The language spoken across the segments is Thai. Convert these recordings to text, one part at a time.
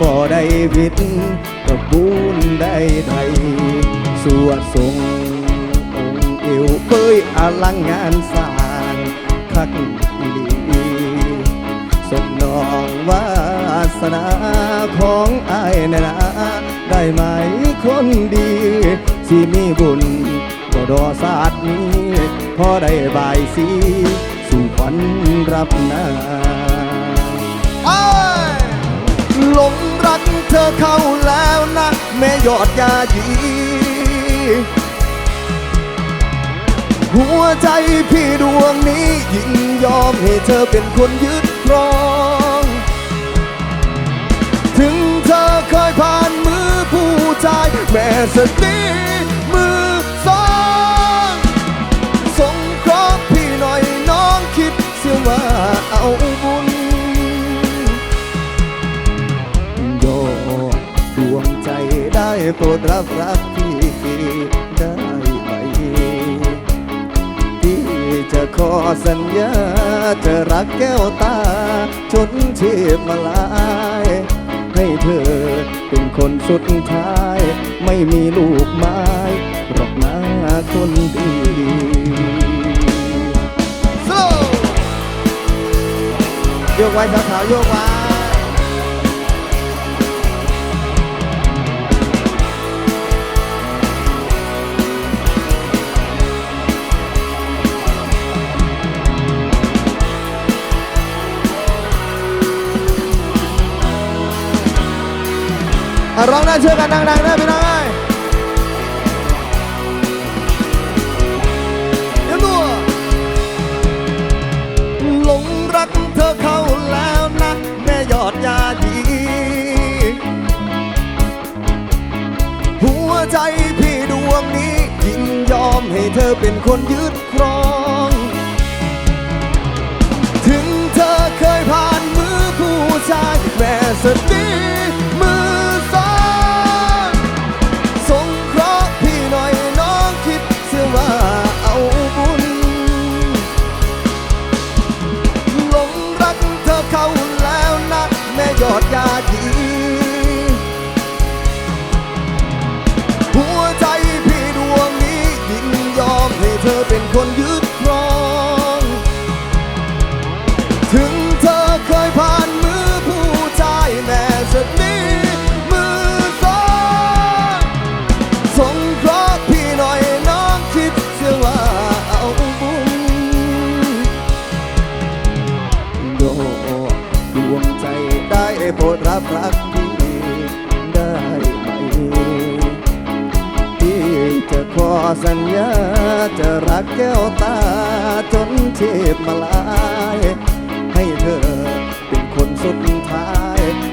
บ่ได้วิดก็บุญได้ไทยสวดทรงองค์เอวเป้ยอลังงานสร้างคักอีหลีสมนองวาสนาของอายนะนะได้ไหมคนดีสิมีบุญก็ดอศาสตร์นี้พอได้บายสีสู่ขวัญรับนา แม่ยอดยายีหัวใจพี่ดวงนี้ยิ่งยอมให้เธอเป็นคนยึดครอง ถึงเธอเคยผ่านมือผู้ชาย แม่สตีมือสองสงเคราะห์พี่หน่อยน้องคิดเสียว่าเอาบุญ โปรดรับรักพี่ได้ไหมที่จะขอสัญญา จะรักแก้วตาจนชีพมาลายให้เธอเป็นคนสุดท้าย ไม่มีลูกไม้หรอกนะคนดีโซ่โยกไว้สาวๆโยกไว้ ร้องได้ช่วยกันดังๆนะพี่น้องเอ้ยเดี๋ยวตัวหลงรักเธอเข้าแล้วนะแม่ยอดยาดีหัวใจพี่ดวงนี้ยินยอมให้เธอเป็นคนยึดครอง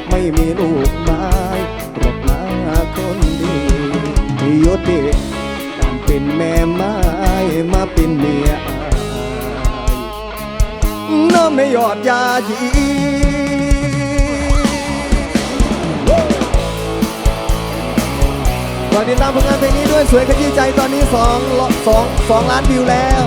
ไม่มีลูกไม้หรอกนาคนดีที่ยุติการเป็นแม่ไม้มาเป็นเมียอายน้อไม่ยอดยายีฝากติดตามผลงานเพลงนี้ด้วยสวยขยี้ใจตอนนี้2 2 2ล้านวิวแล้ว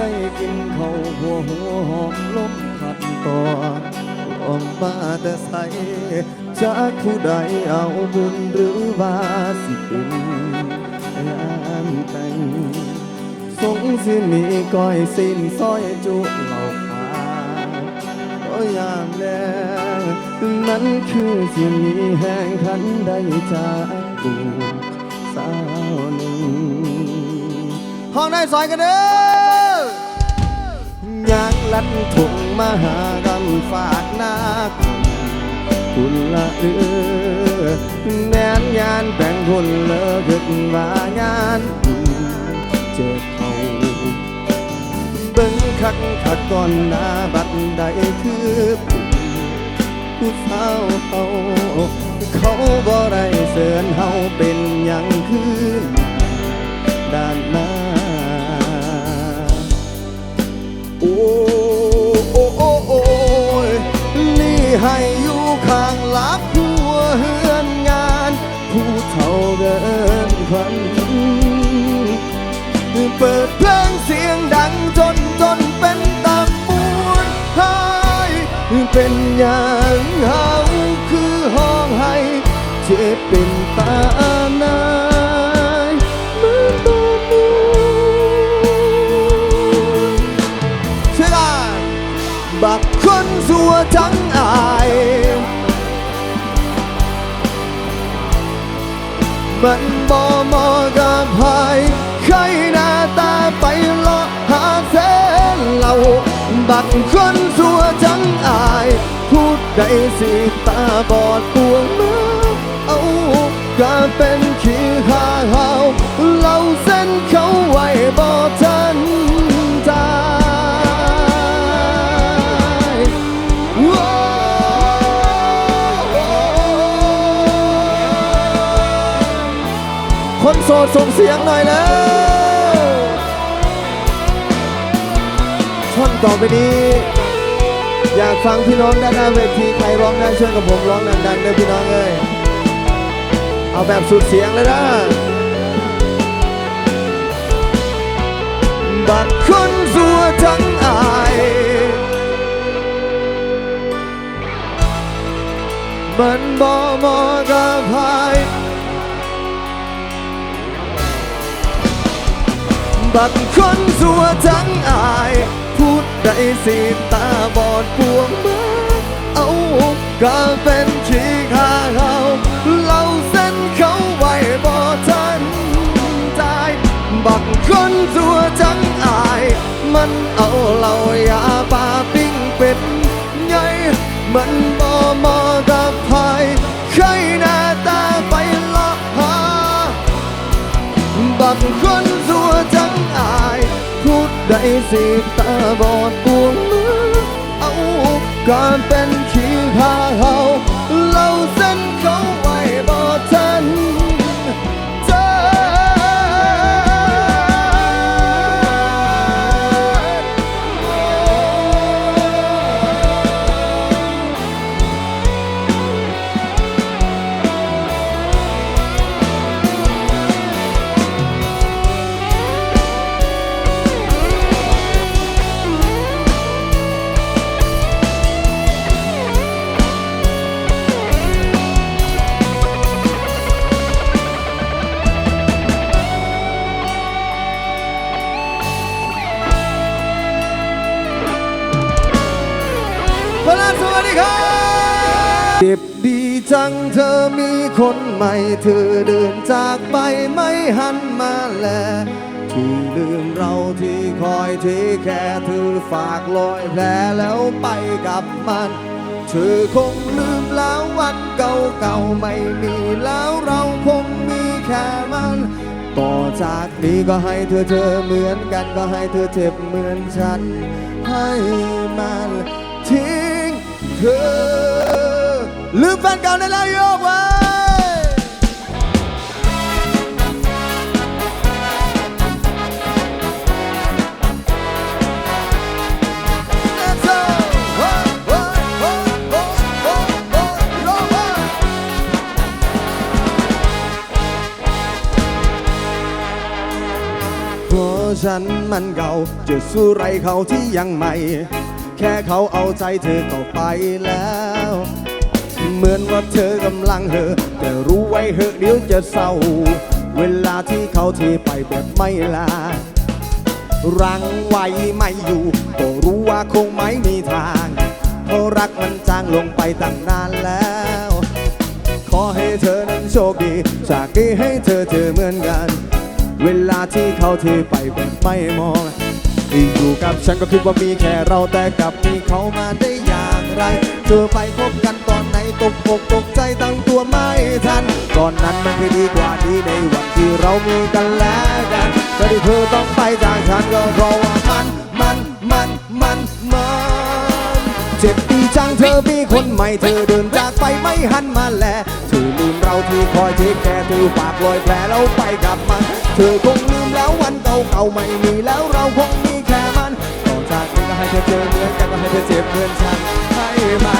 ได้กินข้าวหัวหัวหอมลมพัดต่อนลมมาแต่ใสจากผู้ใดเอาบุญหรือว่าสิเป็นงานแต่งสงสิมีก้อยสิ้นซอยจุเหล่าขาก็ยามแลงนั้นคือสิมีแห่งขันได้จากกูสาวหนึ่งห้องได้ซอยกันเด้อ ยางลัดถุงมหากำฝากหน้าคุณคุณละเออแนนงานแต่งคนเลอถึกว่างานเจอเขาเบิ่งคักคักก่อนหน้าบัดใดคือผู้สาวเขาเขาบ่ได้เสือนเฮาเป็น อย่างเฮาคือห้องให้เจ็บเป็นตานายเหมือนตัวมูเชื่อกันบักคนสัวจังอายมันบ่เหมอกับใครใครหน้าตาไปเลาะหาเส้นเราบักคน พูดได้สิตาบอดปวงมือเอาก็เป็นขี้ข้าเฮาเราเส้นเขาไว้บ่ทันใจคนโสดส่งเสียงหน่อยแล้วช่อนต่อไปนี้ อยากฟังพี่น้องด้านหน้าเวทีใครร้องได้ช่วยกับผมร้องดังๆด้อพี่น้องเอ้ยเอาแบบสุดเสียงเลยนะบัดคนสัวทั้งอายมันบ่มอกับใครบักคนสัวทั้งอาย พูดได้สิตาบอดปวงมาเอาก็เป็นขี้ข้าเขาเราเส้นเขาไว้บ่ทันใจบักคนสัวทั้งอาย มันเอาเหล้ายาปาปิ้งเป็ดไงมันบ่มอกับใครใครหน้าตาไปลาะหาบักคน ได้สิตาบอดปวงมือเอาการเป็นขี้ข้าเขาเราเส้นเขา คนใหม่เธอเดินจากไปไม่หันมาแล ที่ลืมเราที่คอยที่แค่เธอฝากลอยแผลแล้วไปกับมัน เธอคงลืมแล้ววันเก่าๆไม่มีแล้วเราคงมีแค่มันต่อจากนี้ก็ให้เธอเจอเหมือนกันก็ให้เธอเจ็บเหมือนฉัน ให้มันทิ้งเธอลืมแฟนเก่าในแล้วโยกไว ฉันมันเก่าจะสู้ไรเขาที่ยังใหม่ แค่เขาเอาใจเธอก็ไปแล้ว เหมือนว่าเธอกำลังเหอแต่รู้ไว้เหอเดี๋ยวจะเศร้า เวลาที่เขาเทไปแบบไม่ลา รังไว้ไม่อยู่ก็รู้ว่าคงไม่มีทางเพราะรักมันจางลงไปตั้งนานแล้ว ขอให้เธอนั้นโชคดีจากนี้ให้เธอเจอเหมือนกัน เวลาที่เขาเทไปแบบไม่มองอยู่กับฉันก็คิดว่ามีแค่เราแต่กลับมีเขามาได้อย่างไรเธอไปคบกันตอนไหนตกอกตกใจตั้งตัวไม่ทันก่อนนั้นมันเคยดีกว่านี้ในวันที่เรามีกันแล้วกันแต่ที่เธอต้องไปจากฉันก็เพราะว่ามัน มัน มัน มันมน เธอมีคนใหม่เธอเดินจากไปไม่หันมาแลเธอลืมเราที่คอยเทคแคร์เธอฝากรอยแผลเราไปกับมัน เธอคงลืมแล้ววันเก่าๆไม่มีแล้วเราคงมีแค่มันต่อจากนี้ก็ให้เธอเจอเหมือนกันก็ให้เธอเจ็บเหมือนฉันให้มัน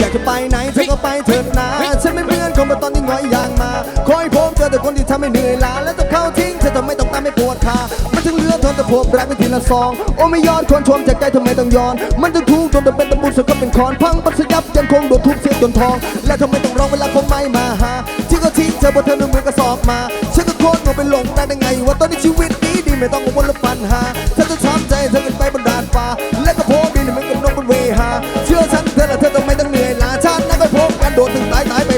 อยากจะไปไหนเธอก็ไปเถิดนะฉันไม่เพื่อนคนเมาตอนที่ง้อยยางมา คอยพบเจอแต่คนที่ทำให้เหนื่อยล้าแล้วต้องเข้าทิ้งเธอทำไมต้องตามไม่ปวดขามันถึงเหลือทนแต่พบรักเป็นทีละซองโอ้ไม่ย้อนคนชมจากใจทำไมต้องย้อน มันถึงทุกข์จนจะเป็นตะบุญสุดก็เป็นคอนพังปัสยับยังคงโดนทุบเสียจนทอง และทำไมต้องร้องเวลาคงไม่มาหาที่ก็ทิ้งเธอบนเธอหนึ่งมือกระสอบมาฉันก็โคตรงงไปหลงได้ยังไงว่าตอนนี้ชีวิตนี้ดีไม่ต้องกังวลเรื่องปัญหาเธอจะช้ำใจเธอขึ้นไปบนดาดฟ้าและก็โพสต์ดีเหมือนกับนกบนเวหาเชื่อฉันเธอละเธอต้องไม่ต้อง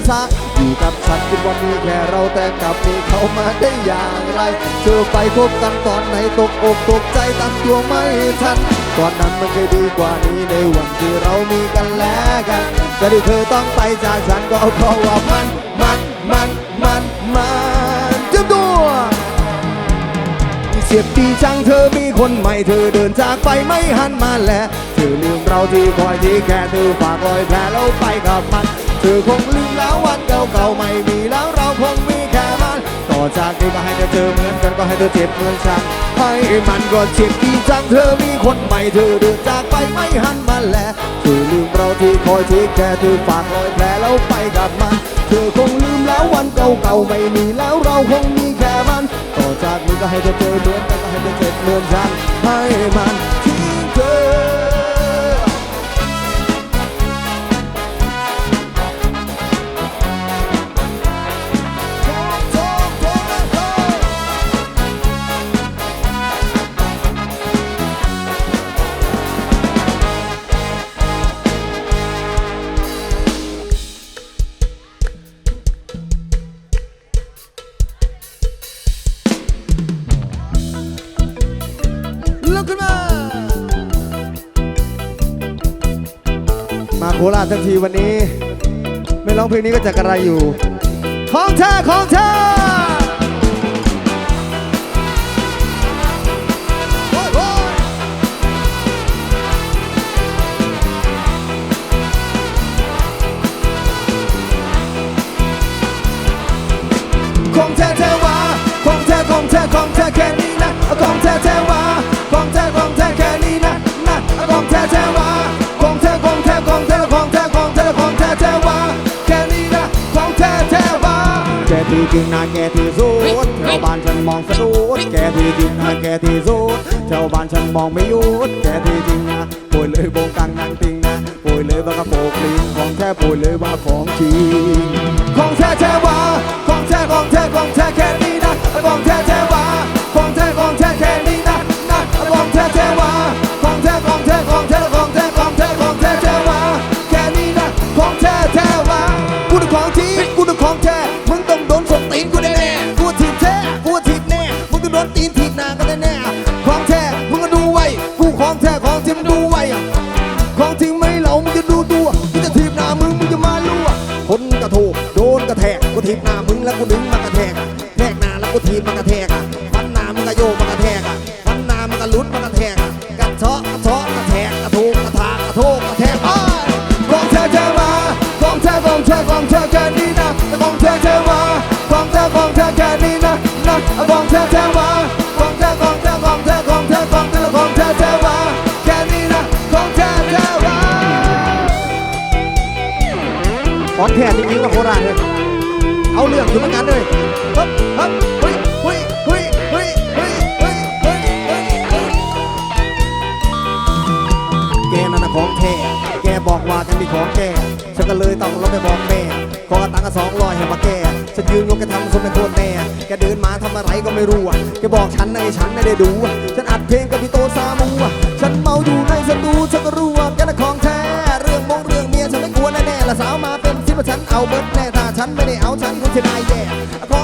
งตายตายไปซะอยู่กับฉันคิดว่ามีแค่เราแต่กลับมีเขามาได้อย่างไร เธอไปพบกันตอนไหนตกอกตกใจตั้งตัวไม่ทันก่อนนั้นมันเคยดีกว่านี้ในวันที่เรามีกันแล้วกันแต่ที่เธอต้องไปจากฉันก็เพราะว่ามันมันมันมันมันเจ้าตัวเจ็บดีจังเธอมีคนใหม่เธอเดินจากไปไม่หันมาแลเธอลืมเราที่คอยที่แค่เธอฝากรอยแผลแล้วไปกับมัน ธอคงลืมแล้ววันเก่าๆไม่มีแล้วเราคงมีแค่มันต่อจากนี้ก็ให้เธอเจอเหมือนกันก็ให้เธอเจ็บเหมือนฉันให้มันก็เจ็บดีจังเธอมีคนใหม่เธอเดินจากไปไม่หันมาแลเธอลืมเราที่คอยที่แค่เธอฝากรอยแผลแล้วไปกับมันเธอคงลืมแล้ววันเก่าๆไม่มีแล้วเราคงมีแค่มันต่อจากนี้ก็ให้เธอเจอเหมือนกันก็ให้เธอเจ็บเหมือนฉันให้มัน โคราชทั้งทีวันนี้ ไม่ร้องเพลงนี้ก็จะกระไรอยู่ ของเธอของเธอ ที่จริงนะแกที่สุดแถวบ้านฉันมองสะดุดแกที่จริงนะแกที่สุดแถวบ้านฉันมองไม่หยุดแกที่จริงนะป่วยเลยโบงกังนางติงนะป่วยเลยว่ากระโปรงลิงของแท้ป่วยเลยว่าของจริงของแท้แท้ว่าของแท้ของแท้ของแท้แค่ เรื่องอยู่เหมือนกันเลยฮึบฮึบเฮ้ยเฮ้ยเฮ้ยเฮ้ยเฮ้ยเฮ้ยเฮ้ยฮึ้ยแกนั่นะของแท้แกบอกว่าจะมีของแกฉันก็เลยต้องลงไปบอกแม่ขอตังค์สองร้อยให้มาแกฉันยืนงงแกทำสมเป็นตัแน่แกเดินมาทำอะไรก็ไม่รู้แกบอกฉันในฉันไม่ได้ดู ฉันอัดเพลงกับพี่โตซามูฉันเมาอยู่ในสตูฉันก็รู้ว่าแกน่ะของแท้เรื่องมงเรื่องเมียฉันไม่กลัวแน่ๆละสาวมาเป็นสิบฉันเอาเบิร์ดแน่ ฉันไม่ได้เอาฉันคนที่นายแย่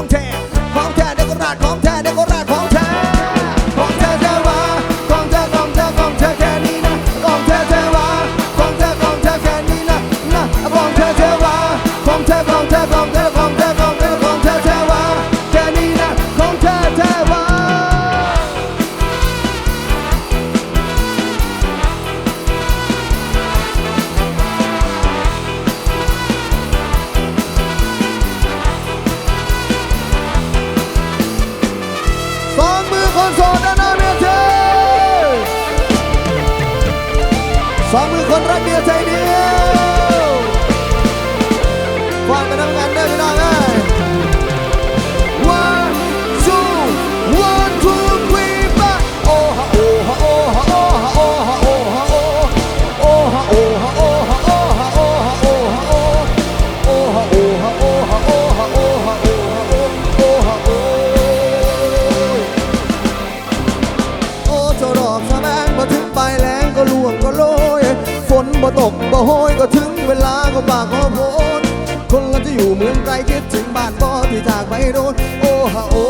อยู่เมืองไกลคิดถึงบ้านบ่ที่จากไปโดนโอ้ฮาโอ้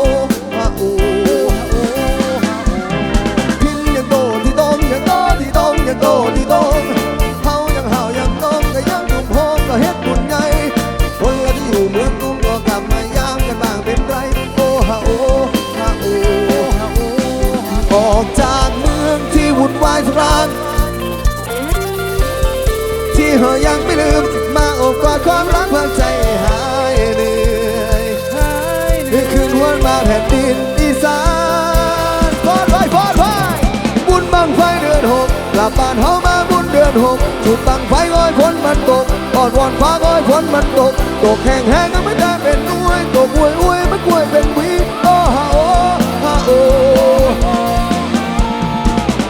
ฮาโอ้ฮะโอ้ฮะโอ้ทินยังโตที่ต้องยังโตที่ต้องยังโตที่ต้องเฮายังเฮายังต้องก็ยังกุมโฮมก็เฮ็ดบุญใหญ่คนละที่อยู่เมืองกรุงก็กลับมาย่างกันบ้างเป็นไรโอ้ฮาโอ้ฮาโอ้ฮาโอ้ออกจากเมืองที่วุ่นวายทร้านที่เฮายังไม่ลืมมาอบกอดความรักความใจานเฮามาบุญเดือนหกจุดตั้งไฟก้อยฝนมันตกอ่อนวอนฟ้าก้อยฝนมันตก ตกแห้งแห้งก็ไม่ได้เป็นนุ้ยตกอวยอวยไม่กล้วยเป็นวีโอฮาโอฮาโอ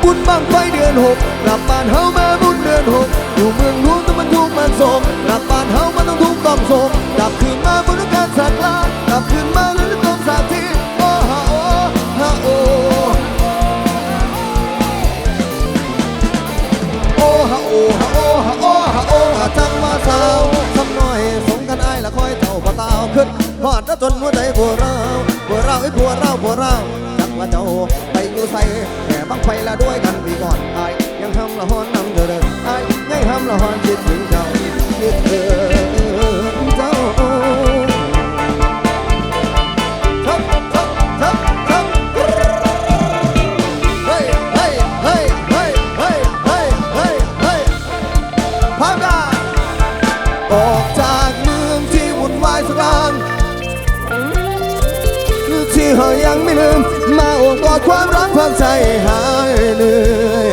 บุญบังไฟเดือนหกกลับบ้านเฮามาบุญเดือนหกอยู่เมืองหลวงต้องมันทุกมันโศกกลับบ้านเฮามันต้องทุกต้องโศกกลับคืนมาบนการสักลากลับคืนมาแล้วต้องสาธิต หอดจนหัวใจผัวเราผัวเราไอ้ผัวเราผัวเราจักว่าเจ้าไปอยู่ใส่แต่บังไฟแล้วด้วยกันพี่ก่อนไอ้ยังทำละหอนนำเธอดินไอ้ยังทำละหอนคิดถึงเจ้าคิดเธอ เฮายังไม่ลืม มาโอบกอดความรักพักใจหายเหนื่อย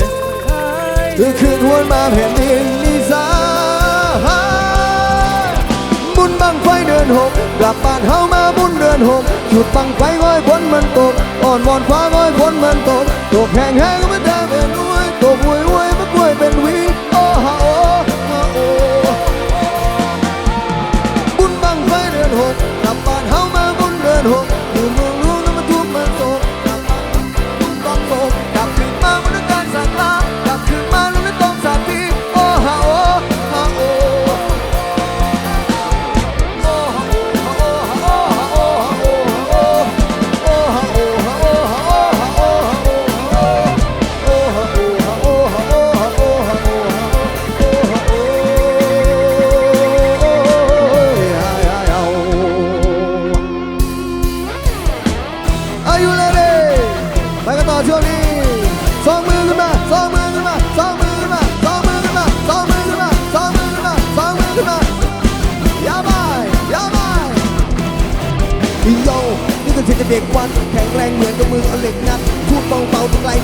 คือคืนวนมาแผ่นดินนิสาบุญบังไฟเดือนหกกลับบ้านเฮามาบุญเดือนหกหยุดบังไฟง้อยฝนมันตกอ่อนวอนฟ้าง้อยฝนมันตกตกแห้งแห้งก็ไม่ได้เป็นด้วยตกวยวยมักล้วยเป็นวิโอ้ฮาโอฮาโอบุญบังไฟเดือนหกกลับบ้านเฮามาบุญเดือนหก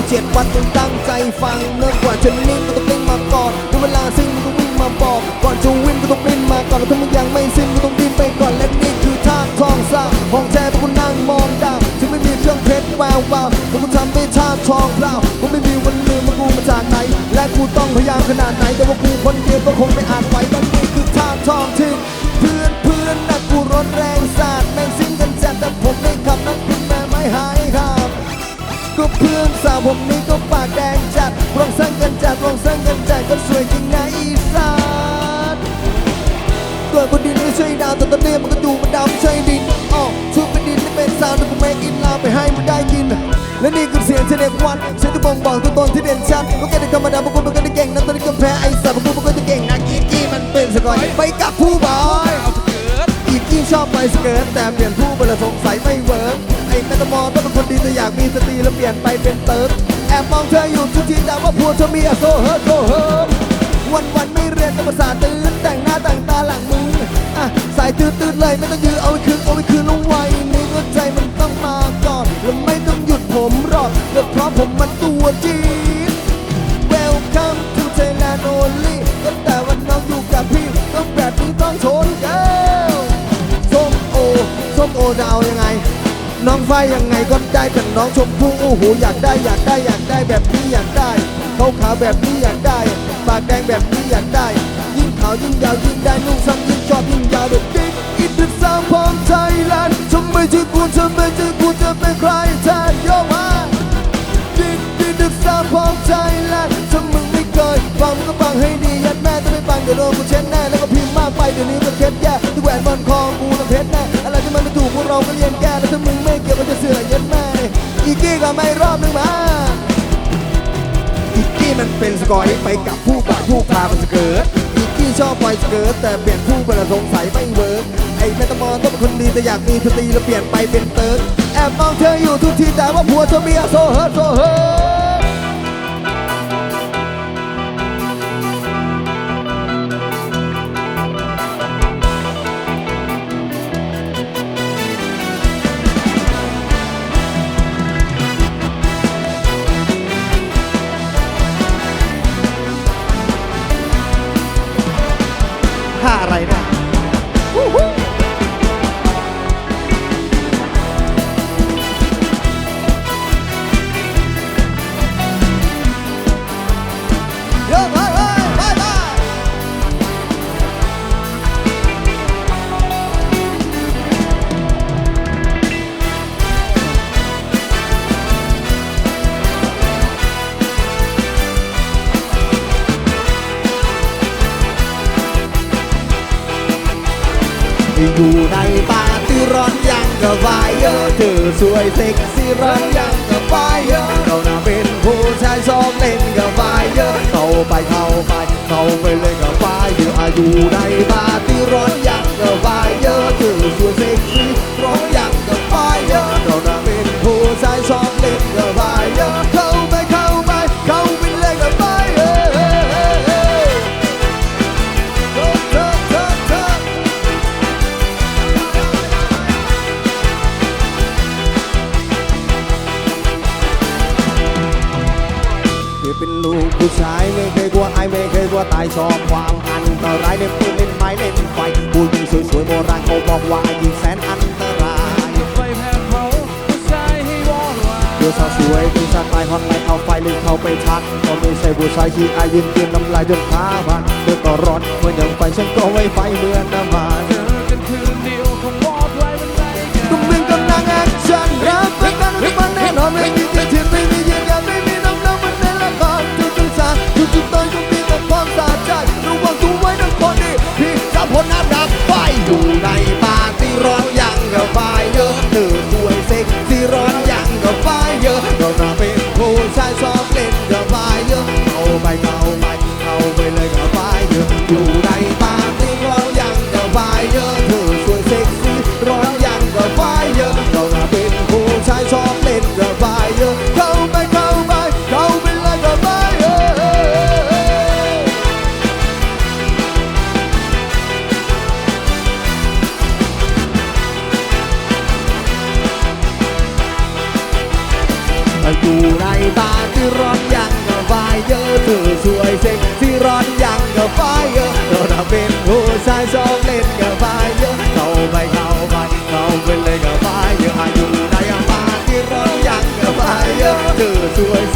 เจ็ดวันต้องตั้งใจฟังเนื่องกว่าจะนิ่งก็ต้องนิ่งมาก่อนถึงเวลาสิ้นก็ต้องวิ่งมาบอกก่อนจะวิ่งก็ต้องดิ้นมาก่อนแล้วถ้ามันยังไม่สิ้นก็ต้องดิ้นไปก่อนและนี่คือท่าทองสร้างของแท้พวกคุณนั่งมองดาวถึงไม่มีเครื่องเพชรแวววาวแต่กูทำไม่ชาทองเปล่ากูไม่มีวันลืมว่ากูมาจากไหน และกูต้องพยายามขนาดไหนแต่ว่ากูคนเดียวก็คงไม่อาจไหวนั่นนี่คือท่าทองที่เพื่อนเพื่อนนะกูรถแรงสาดแม่งสิ้นกันจัดแต่ผมไม่ขับนั่นคุณแม่ไม่หาย ก็เพื่อนสาวผมนี่ก็ปากแดงจัดลองสร้างกันจัดลองสร้างกันจัดก็สวยจริงนะอีสานเกิดบนดินไม่ใช่ดาวแต่ตอนนี้มันก็อยู่บนดาวไม่ใช่ดินอ๋อชุบเป็นดินนี่เป็นซาวด์ที่กูไม่อินลาไปให้มันได้ยิน และนี่คือเสียงเฉลยวันเสียงที่บ่งบอกตัวตนที่เด่นชัดก็แค่ได้ธรรมดาบางคนมันก็ได้เก่งนะตอนนี้ก็แพ้ไอ้สัตว์บางคนมันก็จะเก่งนะกี้กี้มันเป็นสกอยไปกับผู้บอยเอาสเกิร์ตอีกที่ชอบไปสเกิร์ตแต่เปลี่ยนผู้ มีสติแล้วเปลี่ยนไปเป็นเติร์กแอบมองเธออยู่ทุกทีแต่ว่าพัวเธอมีอโซเฮิร์ตโซเฮิร์ ไฟยังไงก็ได้แต่น้องชมพู่โอ้โหอยากได้อยากได้อยากได้แบบนี้อยากได้เขาขาวแบบนี้อยากได้ปากแดงแบบนี้อยากได้ ยิ่งขาวยิ่งยาวยิ่งได้นุ่งซ้ำยิ่งชอบยิ่งยาวเด็กดิ๊กอินเตอร์สาวของไทยแลนด์ทำไมที่กูทำไมที่กูจะเป็นใครแทนโยมาดิดดิดดึกสาวของไทยแลนด์ถ้ามึงไม่เคยฟังมึงก็ฟังให้ดียัดแม่ถ้าไม่ฟังเดี๋ยวโดนกูเช็ดแน่แล้วก็พิมพ์มากไปเดี๋ยวนี้ก็เคล็ดแย่ที่แหวนบอลคอกูน่ะเพชรแน่อะไรที่มันไม่ถูกพวกเราก็เรียนแก้แล้วถ้ามึงไม่ จะเสือยัดแม่อีกกี้ก็ไม่รอบนึงมาอีกกี้มันเป็นสกอยไปกับผู้บ่าผู้พามันสเกิร์ตอีกกี้ชอบปล่อยสเกิร์ตแต่เปลี่ยนผู้เป็นสงสัยไม่เวิร์กไอ้แมตามอนต้องเป็นคนดีแต่อยากมีสตรีแล้วเปลี่ยนไปเป็นเติร์กแอบมองเธออยู่ทุกทีแต่ว่าผัวเธอเมียโซเฮิร์ตโซเฮิร์ต เข้าไปเล่นกับฟ้าอยู่อายุในบาร์ที่ร้อนยังกับบ้า ลืมเข้าไปชักก็ไม่ใช่ผู้ชายที่อายุยืนน้ำลายจนขาพันเธอก็ร้อนเหมือนอยังไฟฉันก็ไว้ไฟเหมือนน้ำมัน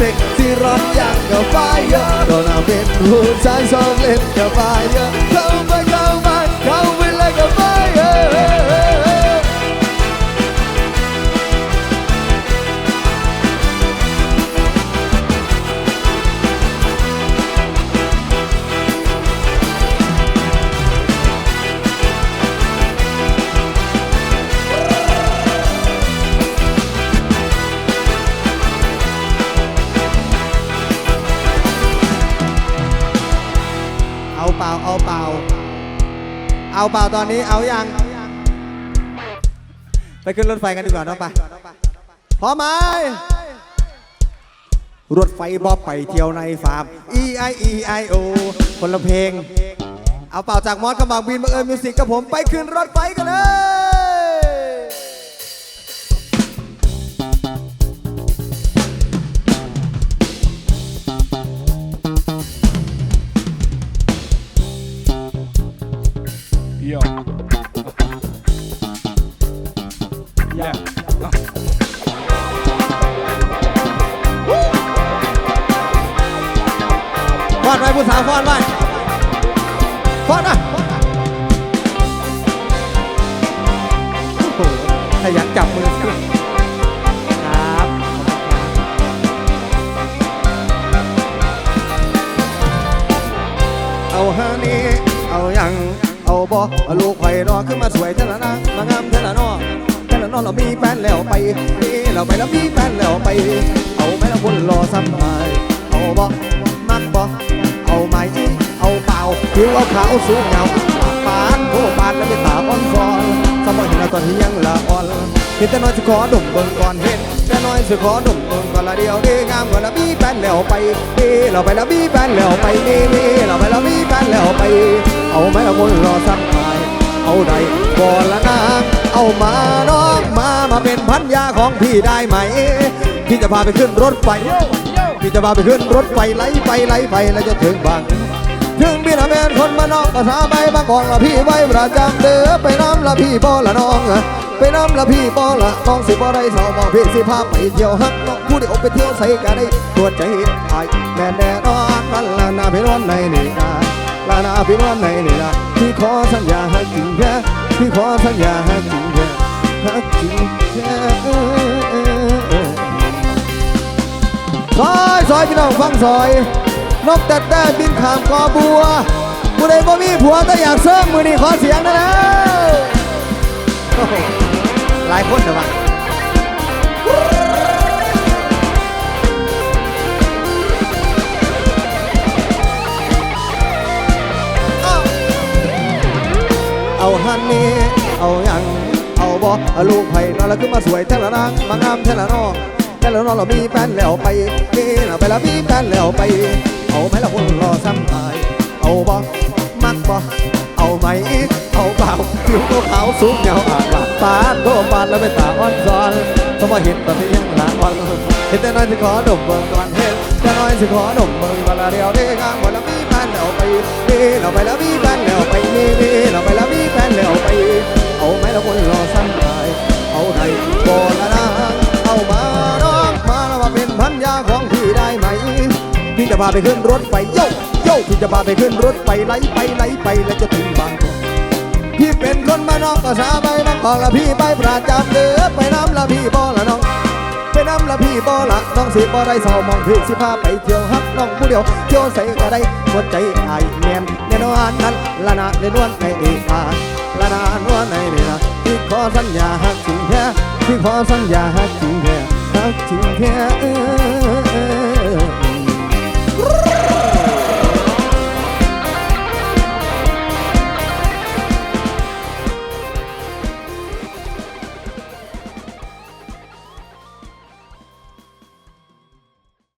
สวยเซ็กที่ร้อนยั เอาเปล่าตอนนี้เอายัง ไปขึ้นรถไฟกันดีกว่าน้องไปพร้อมไหมรถไฟบอบไปเที่ยวในฟาร์ม E I E I O คนละเพลง เอาเปล่าจากมอสกำบังบินบังเอิญมิวสิกกับผมไปขึ้นรถไฟกันเลย ฟอดไว้ฟอดนะโอ้โหถ้ายากจับมือครับเอาฮานี่เอายังเอาบอลูกไข่รอขึ้นมาสวยเท่านั้นนะมางามเท่านั้นนอเท่านั้นนอเรามีแฟนแล้วไปนี่เราไปแล้วมีแฟนแล้วไป เอาไหมละคนรอซ้ำไปเอาบอมักบอ เอาไหมเอาเปล่าผิวเอาขาวสูงเงาปานโคปานแล้วไปตาอ่อนฟอนสมองเห็นเราตอนที่ยังละอ่อนเห็นแต่น้อยจะขอดมเบิ่งก่อนเห็นแต่น้อยจะขอดมเบิ่งก่อนละเดียวดีงามก่อนละมีแฟนแล้วไปนี่เราไปล้วมีแฟนแล้วไปนี่นี่เราไปล้วมีแฟนแล้วไป เอาไหมละคนรอซ้ำไปเอาใดก่อนละนางเอามาน้องมามาเป็นพันยาของพี่ได้ไหมพี่จะพาไปขึ้นรถไฟ พี่จะพาไปขึ้นรถไฟไหลไปไหลไปแล้วจะถึงบางถึงพี่นะแมนคนมานอกก็สาไปบางกองละพี่ไว้ประจำเด้อไปน้ำละพี่บ่ละน้องไปน้ำละพี่บ่ละน้องสิบ่ได้เศร้ามองพี่สิพาไปเที่ยวฮักน้องผู้เดียวไปเที่ยวใส่กันได้ตัวใจอายแม่แน่นอนนั่นละนาพี่นอนในนี่นาลานาพี่นอนในนี่นะพี่ขอสัญญาฮักจริงแค่พี่ขอสัญญาฮักจริงแค่ฮักจริง อยซอยพี่น้องฟังซอย นกแต่แต่บินข้ามกอบัวผู้ใดบ่มีผัวแต่อยากเสริมมือนี่ขอเสียงนะนะโอ้โหหลายคนเดี๋ยววะเอาฮันนี่เอาหยังเอาบอเอาลูกไผ่นอนแล้วขึ้นมาสวยเท่าละนางมางามเท่าละนอ แต่ละนอเรามีแฟนแล้วไปนี่เราไปแล้วมีแฟนแล้วไป เอาไหมละคนรอซ้ำตาย เอาบอมักบอเอาไหมเอาเปล่าผิวขาวสูงเงาอาดลาปานโตปานแล้วไปตาอ่อนซ้อนต้องมาเห็นตอนที่ยังหลาอ่อนเห็นแต่น้อยสิขอดมเบิ่งก่อนเห็นแต่น้อยสิขอดมเบิ่งเวลาเดียวได้งามหมดแล้วมีแฟนแล้วไปนี่เราไปแล้วมีแฟนแล้ว พาไปขึ้นรถไฟโยโยพี่จะพาไปขึ้นรถไฟไหลไปไหลไปแล้วจะถึงบางกอกพี่เป็นคนมานอกก็สาไปบางกอกละพี่ไปประจำเด้อไปน้ำละพี่บ่ละน้องไปน้ำละพี่บ่ละน้องสิบ่ได้เศร้ามองพี่สิพาไปเที่ยวฮักน้องผู้เดียวเที่ยวใส่ก็ได้หัวใจไอายแน่นแน่นอนนั้นละนาในนวลในเอกาละนานวลในนี่นะพี่ขอสัญญาฮักจริงแท้พี่ขอสัญญาฮักจริงแท้ฮักจริงแท้ Brrr.